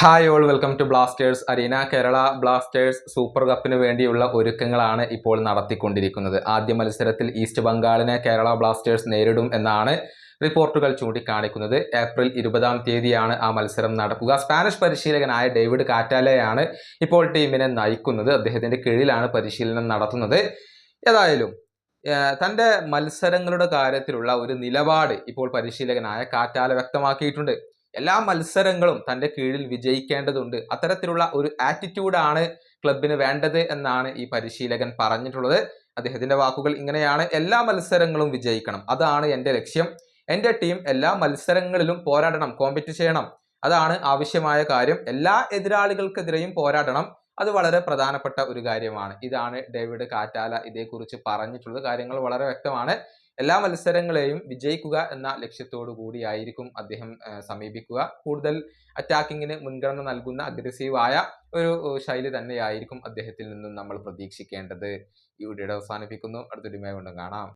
Hi all welcome to Blasters arena Kerala Blasters super കപ്പിന് വേണ്ടിയുള്ള ഒരുക്കങ്ങളാണ് ഇപ്പോൾ നടത്തിക്കൊണ്ടിരിക്കുന്നത്. ആദ്യ മത്സരത്തിൽ ഈസ്റ്റ് ബംഗാളിനെ കേരള ബ്ലാസ്റ്റേഴ്സ് നേരിടും എന്നാണ് റിപ്പോർട്ടുകൾ ചൂണ്ടിക്കാണിക്കുന്നത്. ഏപ്രിൽ ഇരുപതാം തീയതിയാണ് ആ മത്സരം നടക്കുക. സ്പാനിഷ് പരിശീലകനായ ഡേവിഡ് കാറ്റാലയാണ് ഇപ്പോൾ ടീമിനെ നയിക്കുന്നത്. അദ്ദേഹത്തിന്റെ കീഴിലാണ് പരിശീലനം നടത്തുന്നത്. ഏതായാലും തന്റെ മത്സരങ്ങളുടെ കാര്യത്തിലുള്ള ഒരു നിലപാട് ഇപ്പോൾ പരിശീലകനായ കാറ്റാല വ്യക്തമാക്കിയിട്ടുണ്ട്. എല്ലാ മത്സരങ്ങളും തന്റെ കീഴിൽ വിജയിക്കേണ്ടതുണ്ട്. അത്തരത്തിലുള്ള ഒരു ആറ്റിറ്റ്യൂഡാണ് ക്ലബിന് വേണ്ടത് എന്നാണ് ഈ പരിശീലകൻ പറഞ്ഞിട്ടുള്ളത്. അദ്ദേഹത്തിന്റെ വാക്കുകൾ ഇങ്ങനെയാണ്. എല്ലാ മത്സരങ്ങളും വിജയിക്കണം. അതാണ് എന്റെ ലക്ഷ്യം. എന്റെ ടീം എല്ലാ മത്സരങ്ങളിലും പോരാടണം കോമ്പറ്റ് ചെയ്യണം. അതാണ് ആവശ്യമായ കാര്യം. എല്ലാ എതിരാളികൾക്കെതിരെയും പോരാടണം. അത് വളരെ പ്രധാനപ്പെട്ട ഒരു കാര്യമാണ്. ഇതാണ് ഡേവിഡ് കാറ്റാല ഇതേക്കുറിച്ച് പറഞ്ഞിട്ടുള്ളത്. കാര്യങ്ങൾ വളരെ വ്യക്തമാണ്. എല്ലാ മത്സരങ്ങളെയും വിജയിക്കുക എന്ന ലക്ഷ്യത്തോടു കൂടിയായിരിക്കും അദ്ദേഹം സമീപിക്കുക. കൂടുതൽ അറ്റാക്കിങ്ങിന് മുൻഗണന നൽകുന്ന അഗ്രസീവായ ഒരു ശൈലി തന്നെയായിരിക്കും അദ്ദേഹത്തിൽ നിന്നും നമ്മൾ പ്രതീക്ഷിക്കേണ്ടത്. ഈ വീഡിയോയുടെ അവസാനിപ്പിക്കുന്നു. അടുത്തൊരുമയായി കൊണ്ടും കാണാം.